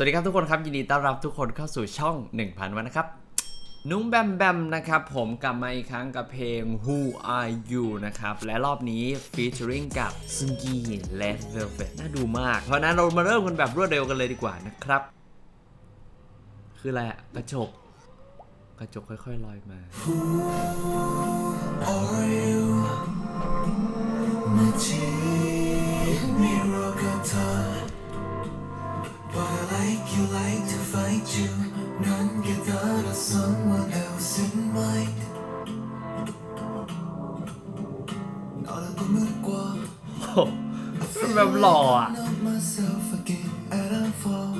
สวัสดีครับทุกคนครับ ยินดีต้อนรับทุกคนเข้าสู่ช่อง 1000 วันนะครับ นุ้งแบมแบมนะครับผมกลับมาอีกครั้งกับเพลง Who Are You นะครับ และรอบนี้ Featuring กับซึงกีและ Velvet น่าดูมาก เพราะนั้นเรามาเริ่มกันแบบรวดเร็วกันเลยดีกว่านะครับ คืออะไรกระจก กระจกค่อยๆลอยมา Who are you? มาชีมิา in mind 너를 꿈을 꿔 โอ้เป็นแบบหล่ออะ Not myself again and I fall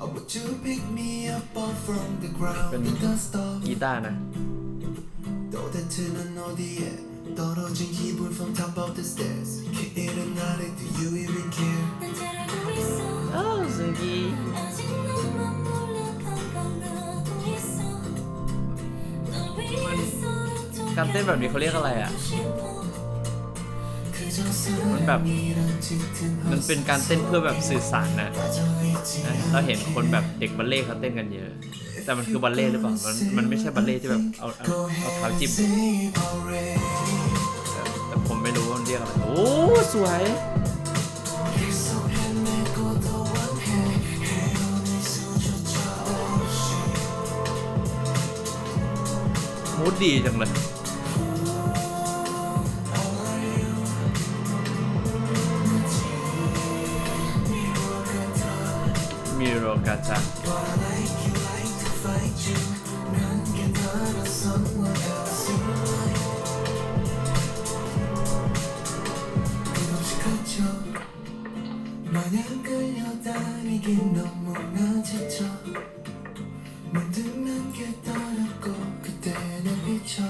Oh, would you pick me up off from the groundเป็น- with the stop กีตาร์นะ 도대체는 어디에 떨어진 기분 from top of the stairs 그 일은 나를 do you even care 난 잘알고 있어 เออซึงกี 아직 너 การเต้นแบบนี้เขาเรียกอะไรอะ มันแบบ มันเป็นการเต้นเพื่อแบบสื่อสารนะนะเราเห็นคนแบบเด็กบัลเล่เขาเต้นกันเยอะ แต่มันคือบัลเล่หรือเปล่า มันมันไม่ใช่บัลเล่ที่แบบเอาเอาเท้าจิ้ม แต่แต่ผมไม่รู้ว่ามันเรียกอะไร โอ้สวยมูดดีจังเลยิโรกาจัง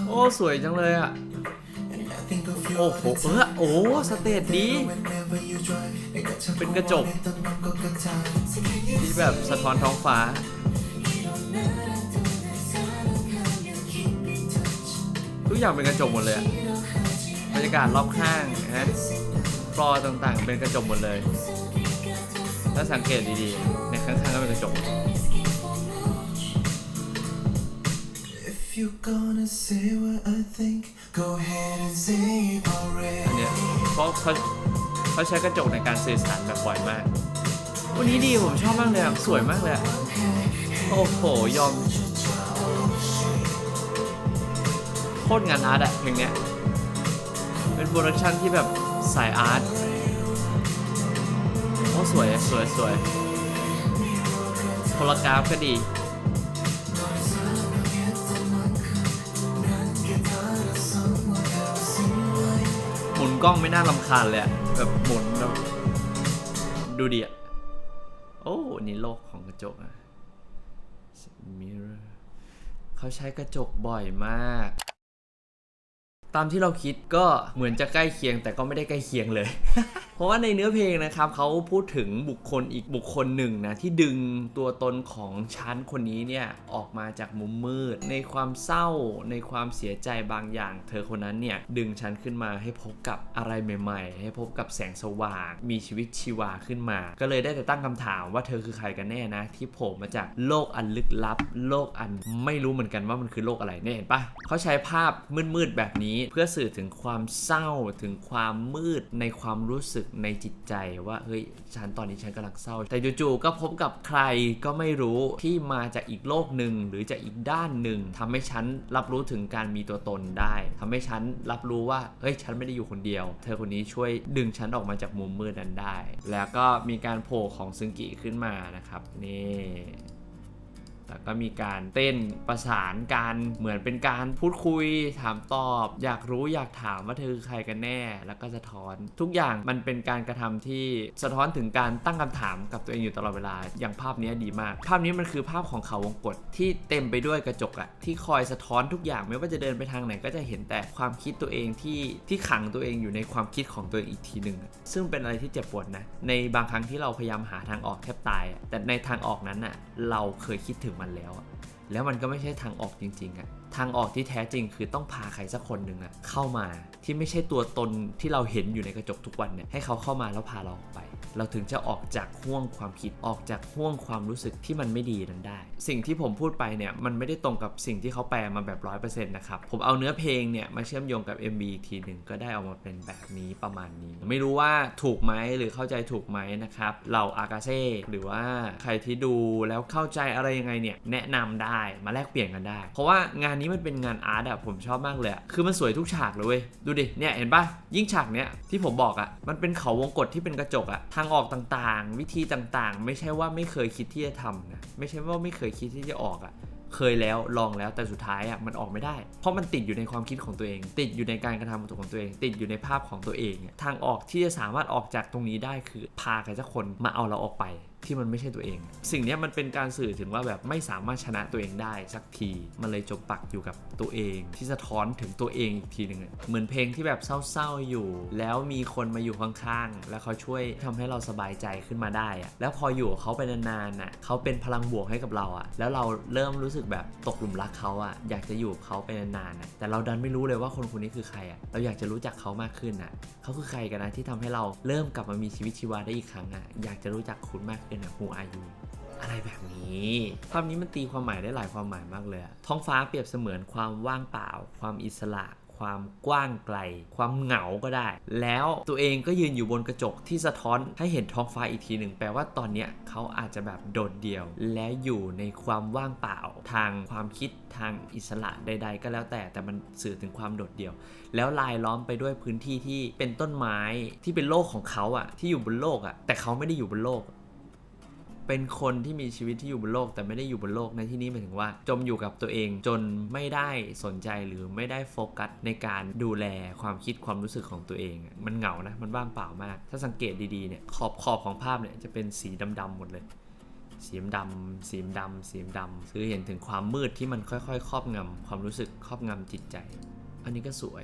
โอ้ สวยจังเลยอะ โอ้โหเออโอ้ สเตจดี เป็นกระจก ที่แบบสะท้อนท้องฟ้า ทุกอย่างเป็นกระจกหมดเลยอะบรรยากาศรอบข้างนะฟลอร์ต่างๆ เป็นกระจกหมดเลย ถ้าสังเกตดีๆ ในข้างๆก็เป็นกระจกอันเนี้ยเพราะเขาเขาใช้กระจกในการสื่อสารแบบบ่อยมาก วันนี้ดีผมชอบมากเลยสวยมากเลยโอ้โหยอม โคตรงานอาร์ตอะเพลงเนี้ย เป็นโปรดักชันที่แบบสายอาร์ตโอ้สวยสวยสวยโทรกราฟก็ดีหมุนกล้องไม่น่ารำคาญเลยอะแบบหมุนแล้วดูดิอะ โอ้นี่โลกของกระจกอะ mirror เขาใช้กระจกบ่อยมาก ตามที่เราคิดก็เหมือนจะใกล้เคียงแต่ก็ไม่ได้ใกล้เคียงเลย ราะว่าในเนื้อเพลงนะครับเขาพูดถึงบุคคลอีกบุคคลหนึ่งนะที่ดึงตัวตนของฉันคนนี้เนี่ยออกมาจากมุมมืด ในความเศร้าในความเสียใจบางอย่าง เธอคนนั้นเนี่ยดึงฉันขึ้นมาให้พบกับอะไรใหม่ ๆ ให้พบกับแสงสว่าง มีชีวิตชีวาขึ้นมา ก็เลยได้แต่ตั้งคำถามว่าเธอคือใครกันแน่นะ ที่โผล่มาจากโลกอันลึกลับ โลกอันไม่รู้เหมือนกันว่ามันคือโลกอะไรเนี่ยเห็นปะเขาใช้ภาพมืดๆแบบนี้เพื่อสื่อถึงความเศร้าถึงความมืดในความรู้สึกในจิตใจว่าเฮ้ยฉันตอนนี้ฉันกำลังเศร้า แต่จู่ๆก็พบกับใครก็ไม่รู้ที่มาจากอีกโลกหนึ่งหรือจากอีกด้านหนึ่งทำให้ฉันรับรู้ถึงการมีตัวตนได้ทำให้ฉันรับรู้ว่าเฮ้ยฉันไม่ได้อยู่คนเดียว เธอคนนี้ช่วยดึงฉันออกมาจากมุมมืดนั้นได้ แล้วก็มีการโผล่ของซึงกิขึ้นมานะครับนี่ แล้วก็มีการเต้นประสานกันเหมือนเป็นการพูดคุยถามตอบ อยากรู้อยากถามว่าเธอคือใครกันแน่ แล้วก็สะท้อน ทุกอย่างมันเป็นการกระทำที่สะท้อนถึงการตั้งคำถามกับตัวเองอยู่ตลอดเวลา อย่างภาพนี้ดีมาก ภาพนี้มันคือภาพของเขาวงกฏที่เต็มไปด้วยกระจกอะที่คอยสะท้อนทุกอย่างไม่ว่าจะเดินไปทางไหนก็จะเห็นแต่ความคิดตัวเองที่ที่ขังตัวเองอยู่ในความคิดของตัวเองอีกทีหนึ่งซึ่งเป็นอะไรที่เจ็บปวดนะในบางครั้งที่เราพยายามหาทางออกแทบตาย แต่ในทางออกนั้นอะเราเคยคิดถึงมันแล้วอะแล้วมันก็ไม่ใช่ทางออกจริงๆอะ ทางออกที่แท้จริงคือต้องพาใครสักคนหนึ่งอะเข้ามาที่ไม่ใช่ตัวตนที่เราเห็นอยู่ในกระจกทุกวันเนี่ยให้เขาเข้ามาแล้วพาเราออกไป เราถึงจะออกจากห่วงความคิดออกจากห่วงความรู้สึกที่มันไม่ดีนั้นได้ สิ่งที่ผมพูดไปเนี่ยมันไม่ได้ตรงกับสิ่งที่เขาแปลมาแบบร้อยเปอร์เซ็นต์นะครับผมเอาเนื้อเพลงเนี่ยมาเชื่อมโยงกับ MV อีกทีหนึ่งก็ได้ออกมาเป็นแบบนี้ประมาณนี้ ไม่รู้ว่าถูกไหมหรือเข้าใจถูกไหมนะครับเหล่าอากาเซ่หรือว่าใครที่ดูแล้วเข้าใจอะไรยังไงเนี่ยแนะนำได้มาแลกเปลี่ยนกันได้ เพราะว่างานนี้มันเป็นงานอาร์ตอะผมชอบมากเลยอะคือมันสวยทุกฉากเลยเว้ยดูดิเนี่ยเห็นปะยิ่งฉากเนี้ยที่ผมบอกอะมันเป็นเขาวงกตที่เป็นกระจกอะทางออกต่างๆ วิธีต่างๆ ไม่ใช่ว่าไม่เคยคิดที่จะทำนะไม่ใช่ว่าไม่เคยคิดที่จะออกอะเคยแล้วลองแล้วแต่สุดท้ายอะมันออกไม่ได้ เพราะมันติดอยู่ในความคิดของตัวเอง ติดอยู่ในการกระทำของตัวเอง ติดอยู่ในภาพของตัวเอง ทางออกที่จะสามารถออกจากตรงนี้ได้คือพาใครสักคนมาเอาเราออกไป ที่มันไม่ใช่ตัวเอง สิ่งนี้มันเป็นการสื่อถึงว่าแบบไม่สามารถชนะตัวเองได้สักที มันเลยจมปักอยู่กับตัวเอง ที่สะท้อนถึงตัวเองอีกทีหนึ่งเหมือนเพลงที่แบบเศร้าๆอยู่ แล้วมีคนมาอยู่ข้างๆ แล้วเขาช่วยทำให้เราสบายใจขึ้นมาได้อะแล้วพออยู่เขาไปนานๆน่ะเขาเป็นพลังบวกให้กับเราอะแล้วเราเริ่มรู้สึกแบบตกหลุมรักเขาอะอยากจะอยู่กับเขาไปนานๆน่ะ แต่เราดันไม่รู้เลยว่าคนคนนี้คือใครอะเราอยากจะรู้จักเขามากขึ้นอะเขาคือใครกันนะที่ทำให้เราเริ่มกลับมามีชีวิตชีวาได้อีกครั้งอะอยากจะรู้จักคุณมากขึ้นอะ Who are you อะไรแบบนี้ภาพนี้มันตีความหมายได้หลายความหมายมากเลยท้องฟ้าเปรียบเสมือนความว่างเปล่า ความอิสระความกว้างไกล ความเหงาก็ได้ แล้วตัวเองก็ยืนอยู่บนกระจกที่สะท้อนให้เห็นท้องฟ้าอีกทีหนึ่งแปลว่าตอนเนี้ยเขาอาจจะแบบโดดเดี่ยว และอยู่ในความว่างเปล่า ทางความคิดทางอิสระใด ๆ ก็แล้วแต่แต่มันสื่อถึงความโดดเดี่ยว แล้วลายล้อมไปด้วยพื้นที่ที่เป็นต้นไม้ที่เป็นโลกของเขาอะที่อยู่บนโลกอะแต่เขาไม่ได้อยู่บนโลก เป็นคนที่มีชีวิตที่อยู่บนโลก แต่ไม่ได้อยู่บนโลกในที่นี้หมายถึงว่า จมอยู่กับตัวเองจนไม่ได้สนใจหรือไม่ได้โฟกัสในการดูแลความคิดความรู้สึกของตัวเอง มันเหงานะมันว่างเปล่ามาก ถ้าสังเกตดีๆเนี่ยขอบขอบของภาพเนี่ยจะเป็นสีดำๆหมดเลยสีดำสีดำสีดำคือเห็นถึงความมืดที่มันค่อยๆ ครอบงำความรู้สึกครอบงำจิตใจ อันนี้ก็สวย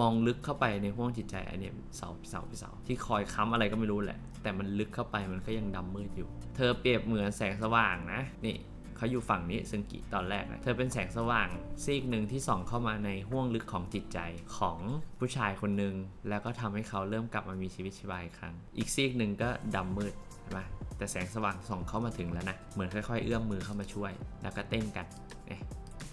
มองลึกเข้าไปในห้วงจิตใจอันเนี้ยเสาเสาเสาที่คอยค้ำอะไรก็ไม่รู้แหละ แต่มันลึกเข้าไปมันก็ยังดำมืดอยู่ เธอเปรียบเหมือนแสงสว่างนะนี่เขาอยู่ฝั่งนี้ซึงกิตอนแรกนะเธอเป็นแสงสว่างซีกหนึ่งที่ส่องเข้ามาในห้วงลึกของจิตใจของผู้ชายคนหนึ่งแล้วก็ทำให้เขาเริ่มกลับมามีชีวิตชีวาอีกครั้ง อีกซีกหนึ่งก็ดำมืดเห็นไหมแต่แสงสว่างส่องเข้ามาถึงแล้วนะเหมือนค่อยๆ เอื้อมมือเข้ามาช่วย แล้วก็เต้นกันเนี่ย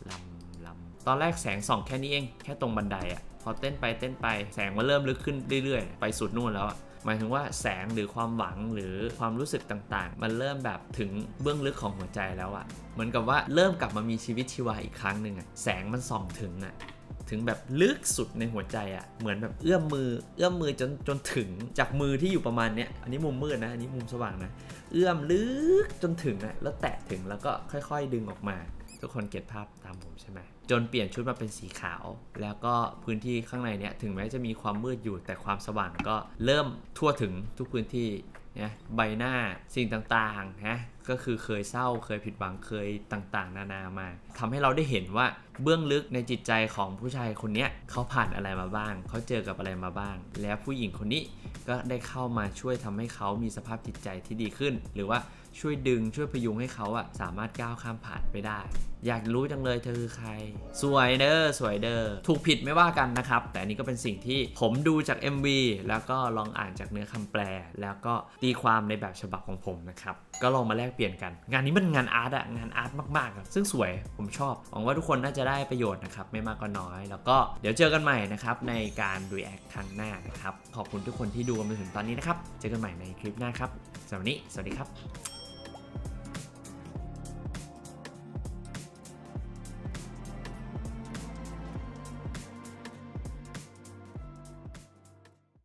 ลำลำตอนแรกแสงส่องแค่นี้เอง แค่ตรงบันไดอะ พอเต้นไปเต้นไปแสงมันเริ่มลึกขึ้นเรื่อยๆ ไปสุดนู่นแล้วอะหมายถึงว่าแสงหรือความหวังหรือความรู้สึกต่างๆ มันเริ่มแบบถึงเบื้องลึกของหัวใจแล้วอะเหมือนกับว่าเริ่มกลับมามีชีวิตชีวาอีกครั้งหนึ่งอะแสงมันส่องถึงอะถึงแบบลึกสุดในหัวใจอะ่ะเหมือนแบบเอื้อมมือ เอื้อมมือจนจนถึงจากมือที่อยู่ประมาณเนี้ยอันนี้มุมมืดนะอันนี้มุมสว่างนะ เอื้อมลึกจนถึงอะแล้วแตะถึงแล้วก็ค่อย ๆ ดึงออกมา ทุกคนเก็ตภาพตามผมใช่ไหมจนเปลี่ยนชุดมาเป็นสีขาว แล้วก็พื้นที่ข้างในเนี่ยถึงแม้จะมีความมืดอยู่แต่ความสว่างก็เริ่มทั่วถึงทุกพื้นที่นะใบหน้าสิ่งต่างๆนะ ก็คือเคยเศร้าเคยผิดหวังเคยต่างๆ นานามาทำให้เราได้เห็นว่าเบื้องลึกในจิตใจของผู้ชายคนนี้เขาผ่านอะไรมาบ้าง เขาเจอกับอะไรมาบ้าง แล้วผู้หญิงคนนี้ก็ได้เข้ามาช่วยทำให้เขามีสภาพจิตใจที่ดีขึ้น หรือว่าช่วยดึงช่วยพยุงให้เขาอะสามารถก้าวข้ามผ่านไปได้ อยากรู้จังเลยเธอคือใคร สวยเด้อสวยเด้อถูกผิดไม่ว่ากันนะครับ แต่อันนี้ก็เป็นสิ่งที่ผมดูจาก MV แล้วก็ลองอ่านจากเนื้อคำแปล แล้วก็ตีความในแบบฉบับของผมนะครับ ก็ลองมาแลกเปลี่ยนกัน งานนี้มันงานอาร์ตอะงานอาร์ตมากๆอะซึ่งสวยผมชอบหวังว่าทุกคนน่าจะได้ประโยชน์นะครับไม่มากก็น้อย แล้วก็เดี๋ยวเจอกันใหม่นะครับในการดูแอคครั้งหน้านะครับขอบคุณทุกคนที่ดูกันมาถึงตอนนี้นะครับเจอกันใหม่ในคลิปหน้าครับสำหรับวันนี้สวัสดีครับ